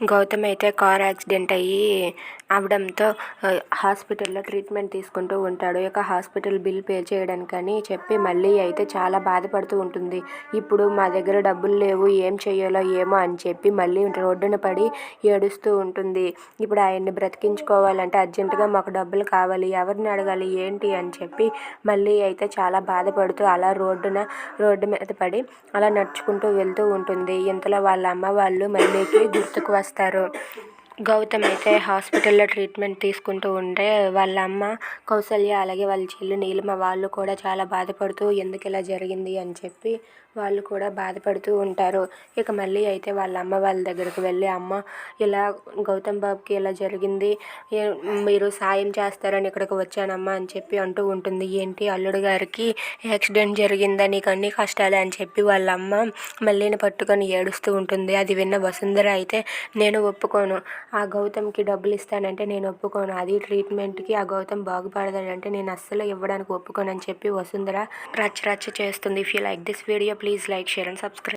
గౌతమ్ అయితే car accident అయ్యి అవడంతో హాస్పిటల్లో ట్రీట్మెంట్ తీసుకుంటూ ఉంటాడు. ఇక హాస్పిటల్ బిల్ పే చేయడానికని చెప్పి మళ్ళీ అయితే చాలా బాధపడుతూ ఉంటుంది. ఇప్పుడు మా దగ్గర డబ్బులు లేవు ఏం చేయాలో ఏమో అని చెప్పి మళ్ళీ రోడ్డున పడి ఏడుస్తూ ఉంటుంది. ఇప్పుడు ఆయన్ని బ్రతికించుకోవాలంటే అర్జెంటుగా మాకు డబ్బులు కావాలి ఎవరిని అడగాలి ఏంటి అని చెప్పి మళ్ళీ అయితే చాలా బాధపడుతూ అలా రోడ్డున రోడ్డు మీద పడి అలా నడుచుకుంటూ వెళ్తూ ఉంటుంది. ఇంతలో వాళ్ళ అమ్మ వాళ్ళు మళ్ళీకి గుర్తుకు చేస్తారు. గౌతమ్ అయితే హాస్పిటల్లో ట్రీట్మెంట్ తీసుకుంటూ ఉంటే వాళ్ళ అమ్మ కౌసల్య అలాగే వాళ్ళ చెల్లి నీలిమ వాళ్ళు కూడా చాలా బాధపడుతూ ఎందుకు ఇలా జరిగింది అని చెప్పి వాళ్ళు కూడా బాధపడుతూ ఉంటారు. ఇక మళ్ళీ అయితే వాళ్ళ అమ్మ వాళ్ళ దగ్గరికి వెళ్ళి అమ్మ ఇలా గౌతమ్ బాబుకి ఇలా జరిగింది. మీరు సాయం చేస్తారని ఇక్కడికి వచ్చానమ్మా అని చెప్పి అంటూ ఉంటుంది. ఏంటి అల్లుడు గారికి యాక్సిడెంట్ జరిగిందా? నీకు అన్ని కష్టాలే అని చెప్పి వాళ్ళ అమ్మ మళ్ళీని పట్టుకొని ఏడుస్తూ ఉంటుంది. అది విన్న వసుంధర అయితే నేను ఒప్పుకోను. ఆ గౌతమ్కి డబ్బులు ఇస్తానంటే నేను ఒప్పుకోను. అది ట్రీట్మెంట్కి ఆ గౌతమ్ బాగుపడతాడంటే నేను అస్సలు ఇవ్వడానికి ఒప్పుకోనని చెప్పి వసుంధర రచ్చ రచ్చ చేస్తుంది. If you like this video please like share and subscribe